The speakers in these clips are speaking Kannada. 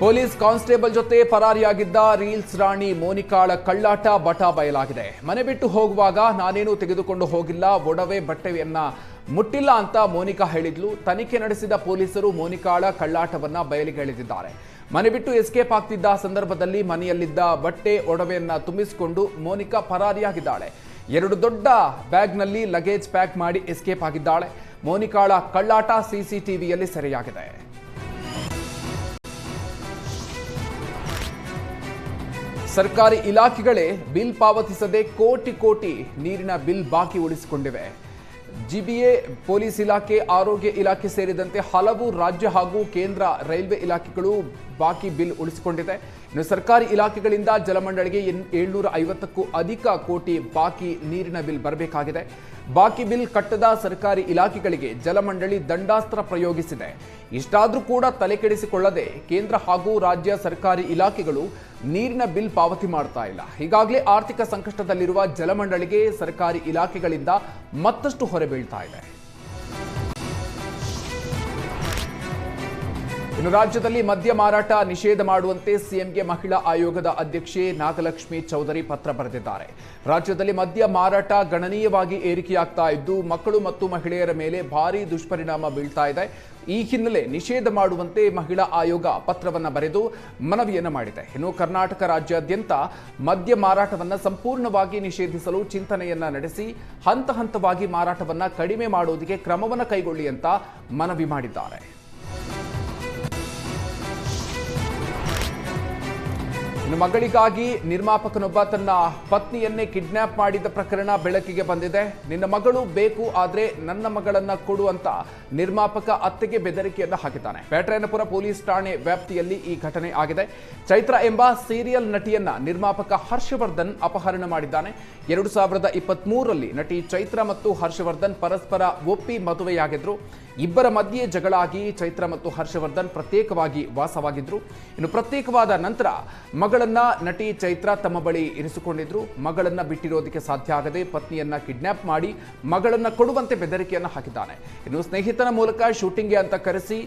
ಪೊಲೀಸ್ ಕಾನ್ಸ್ಟೇಬಲ್ ಜೊತೆ ಪರಾರಿಯಾಗಿದ್ದ ರೀಲ್ಸ್ ರಾಣಿ ಮೋನಿಕಾಳ ಕಳ್ಳಾಟ ಬಟ ಬಯಲಾಗಿದೆ. ಮನೆ ಬಿಟ್ಟು ಹೋಗುವಾಗ ನಾನೇನು ತೆಗೆದುಕೊಂಡು ಹೋಗಿಲ್ಲ, ಒಡವೆ ಬಟ್ಟೆಯನ್ನ ಮುಟ್ಟಿಲ್ಲ ಅಂತ ಮೋನಿಕಾ ಹೇಳಿದ್ಲು. ತನಿಖೆ ನಡೆಸಿದ ಪೊಲೀಸರು ಮೋನಿಕಾಳ ಕಳ್ಳಾಟವನ್ನ ಬಯಲಿಗೆ ಎಳೆದಿದ್ದಾರೆ. ಮನೆ ಬಿಟ್ಟು ಎಸ್ಕೇಪ್ ಆಗ್ತಿದ್ದ ಸಂದರ್ಭದಲ್ಲಿ ಮನೆಯಲ್ಲಿದ್ದ ಬಟ್ಟೆ, ಒಡವೆಯನ್ನ ತುಂಬಿಸಿಕೊಂಡು ಮೋನಿಕಾ ಪರಾರಿಯಾಗಿದ್ದಾಳೆ. ಎರಡು ದೊಡ್ಡ ಬ್ಯಾಗ್ನಲ್ಲಿ ಲಗೇಜ್ ಪ್ಯಾಕ್ ಮಾಡಿ ಎಸ್ಕೇಪ್ ಆಗಿದ್ದಾಳೆ. ಮೋನಿಕಾಳ ಕಳ್ಳಾಟ ಸಿಸಿಟಿವಿಯಲ್ಲಿ ಸೆರೆಯಾಗಿದೆ. ಸರ್ಕಾರಿ ಇಲಾಖೆಗಳೇ ಬಿಲ್ ಪಾವತಿಸದೆ ಕೋಟಿ ಕೋಟಿ ನೀರಿನ ಬಿಲ್ ಬಾಕಿ ಉಳಿಸಿಕೊಂಡಿವೆ. ಜಿಬಿಎ, ಪೊಲೀಸ್ ಇಲಾಖೆ, ಆರೋಗ್ಯ ಇಲಾಖೆ ಸೇರಿದಂತೆ ಹಲವು ರಾಜ್ಯ ಹಾಗೂ ಕೇಂದ್ರ ರೈಲ್ವೆ ಇಲಾಖೆಗಳು ಬಾಕಿ ಬಿಲ್ ಉಳಿಸಿಕೊಂಡಿದೆ. ಇನ್ನು ಸರ್ಕಾರಿ ಇಲಾಖೆಗಳಿಂದ ಜಲಮಂಡಳಿಗೆ ಏಳ್ನೂರ ಐವತ್ತಕ್ಕೂ ಅಧಿಕ ಕೋಟಿ ಬಾಕಿ ನೀರಿನ ಬಿಲ್ ಬರಬೇಕಾಗಿದೆ. ಬಾಕಿ ಬಿಲ್ ಕಟ್ಟದ ಸರ್ಕಾರಿ ಇಲಾಖೆಗಳಿಗೆ ಜಲಮಂಡಳಿ ದಂಡಾಸ್ತ್ರ ಪ್ರಯೋಗಿಸಿದೆ. ಇಷ್ಟಾದರೂ ಕೂಡ ತಲೆಕೆಡಿಸಿಕೊಳ್ಳದೆ ಕೇಂದ್ರ ಹಾಗೂ ರಾಜ್ಯ ಸರ್ಕಾರಿ ಇಲಾಖೆಗಳು ನೀರಿನ ಬಿಲ್ ಪಾವತಿ ಮಾಡ್ತಾ ಇಲ್ಲ. ಈಗಾಗಲೇ ಆರ್ಥಿಕ ಸಂಕಷ್ಟದಲ್ಲಿರುವ ಜಲಮಂಡಳಿಗೆ ಸರ್ಕಾರಿ ಇಲಾಖೆಗಳಿಂದ ಮತ್ತಷ್ಟು ಹೊರೆ ಬೀಳ್ತಾ ಇದೆ. ಇನ್ನು ರಾಜ್ಯದಲ್ಲಿ ಮದ್ಯ ಮಾರಾಟ ನಿಷೇಧ ಮಾಡುವಂತೆ ಸಿಎಂಗೆ ಮಹಿಳಾ ಆಯೋಗದ ಅಧ್ಯಕ್ಷೆ ನಾಗಲಕ್ಷ್ಮಿ ಚೌಧರಿ ಪತ್ರ ಬರೆದಿದ್ದಾರೆ. ರಾಜ್ಯದಲ್ಲಿ ಮದ್ಯ ಮಾರಾಟ ಗಣನೀಯವಾಗಿ ಏರಿಕೆಯಾಗ್ತಾ ಇದ್ದು, ಮಕ್ಕಳು ಮತ್ತು ಮಹಿಳೆಯರ ಮೇಲೆ ಭಾರೀ ದುಷ್ಪರಿಣಾಮ ಬೀಳ್ತಾ ಇದೆ. ಈ ಹಿನ್ನೆಲೆ ನಿಷೇಧ ಮಾಡುವಂತೆ ಮಹಿಳಾ ಆಯೋಗ ಪತ್ರವನ್ನು ಬರೆದು ಮನವಿಯನ್ನು ಮಾಡಿದೆ. ಇನ್ನು ಕರ್ನಾಟಕ ರಾಜ್ಯಾದ್ಯಂತ ಮದ್ಯ ಮಾರಾಟವನ್ನು ಸಂಪೂರ್ಣವಾಗಿ ನಿಷೇಧಿಸಲು ಚಿಂತನೆಯನ್ನ ನಡೆಸಿ, ಹಂತ ಹಂತವಾಗಿ ಮಾರಾಟವನ್ನು ಕಡಿಮೆ ಮಾಡುವುದಕ್ಕೆ ಕ್ರಮವನ್ನು ಕೈಗೊಳ್ಳಿ ಅಂತ ಮನವಿ ಮಾಡಿದ್ದಾರೆ. ಇನ್ನು ಮಗಳಿಗಾಗಿ ನಿರ್ಮಾಪಕನೊಬ್ಬ ತನ್ನ ಪತ್ನಿಯನ್ನೇ ಕಿಡ್ನಾಪ್ ಮಾಡಿದ ಪ್ರಕರಣ ಬೆಳಕಿಗೆ ಬಂದಿದೆ. ನಿನ್ನ ಮಗಳು ಬೇಕು ಆದ್ರೆ ನನ್ನ ಮಗಳನ್ನ ಕೊಡು ಅಂತ ನಿರ್ಮಾಪಕ ಅತ್ತೆಗೆ ಬೆದರಿಕೆಯನ್ನು ಹಾಕಿದ್ದಾನೆ. ಪೇಟರಾಯನಪುರ ಪೊಲೀಸ್ ಠಾಣೆ ವ್ಯಾಪ್ತಿಯಲ್ಲಿ ಈ ಘಟನೆ ಆಗಿದೆ. ಚೈತ್ರ ಎಂಬ ಸೀರಿಯಲ್ ನಟಿಯನ್ನ ನಿರ್ಮಾಪಕ ಹರ್ಷವರ್ಧನ್ ಅಪಹರಣ ಮಾಡಿದ್ದಾನೆ. ಎರಡು ಸಾವಿರದ ಇಪ್ಪತ್ಮೂರರಲ್ಲಿ ನಟಿ ಚೈತ್ರ ಮತ್ತು ಹರ್ಷವರ್ಧನ್ ಪರಸ್ಪರ ಒಪ್ಪಿ ಮದುವೆಯಾಗಿದ್ರು. ಇಬ್ಬರ ಮಧ್ಯೆ ಜಗಳಾಗಿ ಚೈತ್ರ ಮತ್ತು ಹರ್ಷವರ್ಧನ್ ಪ್ರತ್ಯೇಕವಾಗಿ ವಾಸವಾಗಿದ್ರು. ಇನ್ನು ಪ್ರತ್ಯೇಕವಾದ ನಂತರ ಮಗಳನ್ನ ನಟಿ ಚೈತ್ರ ತಮ್ಮ ಬಳಿ ಇರಿಸಿಕೊಂಡಿದ್ರು. ಮಗಳನ್ನ ಬಿಟ್ಟಿರೋದಕ್ಕೆ ಸಾಧ್ಯ ಆಗದೆ ಪತ್ನಿಯನ್ನ ಕಿಡ್ನಾಪ್ ಮಾಡಿ ಮಗಳನ್ನ ಕೊಡುವಂತೆ ಬೆದರಿಕೆಯನ್ನ ಹಾಕಿದ್ದಾನೆ. ಇನ್ನು ಸ್ನೇಹಿತನ ಮೂಲಕ ಶೂಟಿಂಗ್ಗೆ ಅಂತ ಕರೆಸಿ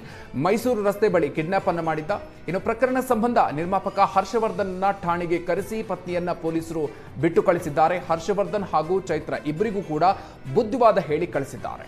ಮೈಸೂರು ರಸ್ತೆ ಬಳಿ ಕಿಡ್ನಾಪ್ ಅನ್ನು ಮಾಡಿದ್ದ. ಇನ್ನು ಪ್ರಕರಣ ಸಂಬಂಧ ನಿರ್ಮಾಪಕ ಹರ್ಷವರ್ಧನ್ನ ಠಾಣೆಗೆ ಕರೆಸಿ ಪತ್ನಿಯನ್ನ ಪೊಲೀಸರು ಬಿಟ್ಟು ಕಳಿಸಿದ್ದಾರೆ. ಹರ್ಷವರ್ಧನ್ ಹಾಗೂ ಚೈತ್ರ ಇಬ್ಬರಿಗೂ ಕೂಡ ಬುದ್ಧಿವಾದ ಹೇಳಿ ಕಳಿಸಿದ್ದಾರೆ.